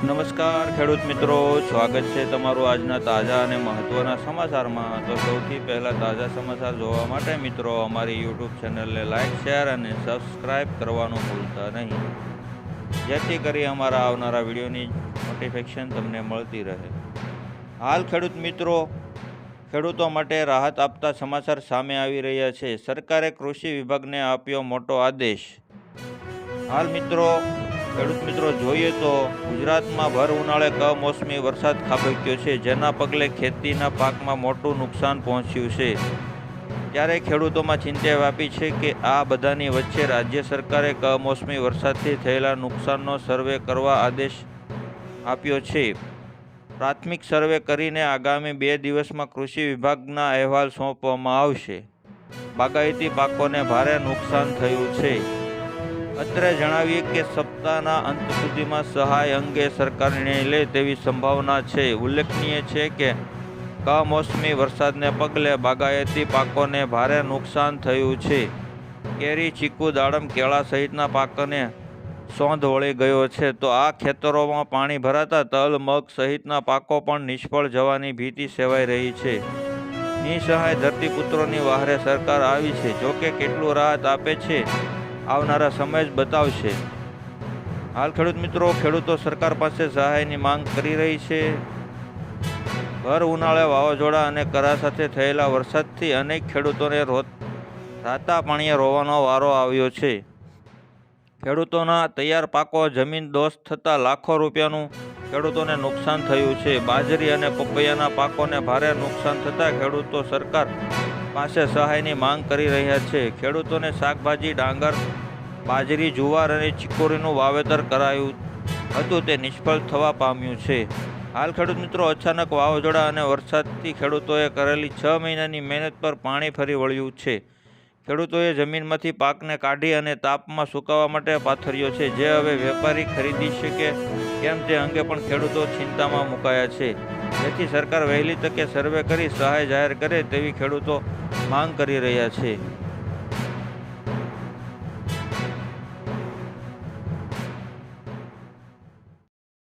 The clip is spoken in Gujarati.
નમસ્કાર, ખેડૂત મિત્રો. સ્વાગત છે તમારું આજના તાજા અને મહત્ત્વના સમાચારમાં. તો સૌથી પહેલાં તાજા સમાચાર જોવા માટે મિત્રો, અમારી યુટ્યુબ ચેનલને લાઇક શેર અને સબસ્ક્રાઈબ કરવાનું ભૂલતા નહીં. જેથી કરી અમારા આવનારા વિડીયોની નોટિફિકેશન તમને મળતી રહે. હાલ ખેડૂત મિત્રો, ખેડૂતો માટે રાહત આપતા સમાચાર સામે આવી રહ્યા છે. સરકારે કૃષિ વિભાગને આપ્યો મોટો આદેશ. હાલ મિત્રો ખેડૂત મિત્રો, જોઈએ તો ગુજરાતમાં ભર ઉનાળે કમોસમી વરસાદ ખાબક્યો છે, જેના પગલે ખેતીના પાકમાં મોટું નુકસાન પહોંચ્યું છે. ત્યારે ખેડૂતોમાં ચિંતા વ્યાપી છે કે આ બધાની વચ્ચે રાજ્ય સરકારે કમોસમી વરસાદથી થયેલા નુકસાનનો સર્વે કરવા આદેશ આપ્યો છે. પ્રાથમિક સર્વે કરીને આગામી બે દિવસમાં કૃષિ વિભાગના અહેવાલ સોંપવામાં આવશે. બાગાયતી પાકોને ભારે નુકસાન થયું છે. અત્રે જણાવીએ કે સપ્તાહના અંત સુધીમાં સહાય અંગે સરકાર નિર્ણય લે તેવી સંભાવના છે. ઉલ્લેખનીય છે કે, કમોસમી વરસાદને પગલે બાગાયતી પાકોને ભારે નુકસાન થયું છે. કેરી, ચીકુ, દાડમ, કેળા સહિતના પાકોને સોંધ વળી ગયો છે. તો આ ખેતરોમાં પાણી ભરાતા તલ, મગ સહિતના પાકો પણ નિષ્ફળ જવાની ભીતિ સેવાઈ રહી છે. નિસહાય ધરતીપુત્રોની વહારે સરકાર આવી છે. જોકે કેટલું રાહત આપે છે આવનારા સમય જ બતાવશે. હાલ ખેડૂત મિત્રો, ખેડૂતો સરકાર પાસે સહાયની માંગ કરી રહી છે. ભર ઉનાળે વાવાઝોડા અને કરા સાથે થયેલા વરસાદથી અનેક ખેડૂતોને રાતા પાણીએ રોવાનો વારો આવ્યો છે. ખેડૂતોના તૈયાર પાકો જમીન દોષ થતાં લાખો રૂપિયાનું ખેડૂતોને નુકસાન થયું છે. બાજરી અને પપૈયાના પાકોને ભારે નુકસાન થતાં ખેડૂતો સરકાર પાસે સહાયની માંગ કરી રહ્યા છે. ખેડૂતોને શાકભાજી, ડાંગર, બાજરી, જુવાર અને ચીકોરીનું વાવેતર કરાયું હતું. તે નિષ્ફળ થવા પામ્યું છે. હાલ ખેડૂત મિત્રો, અચાનક વાવાઝોડા અને વરસાદથી ખેડૂતોએ કરેલી છ મહિનાની મહેનત પર પાણી ફરી વળ્યું છે. ખેડૂતોએ જમીનમાંથી પાકને કાઢી અને તાપમાં સુકાવવા માટે પાથર્યો છે. જે હવે વેપારી ખરીદી શકે કેમ તે અંગે પણ ખેડૂતો ચિંતામાં મુકાયા છે. જેથી સરકાર વહેલી તકે સર્વે કરી સહાય જાહેર કરે તેવી ખેડૂતો માંગ કરી રહ્યા છે.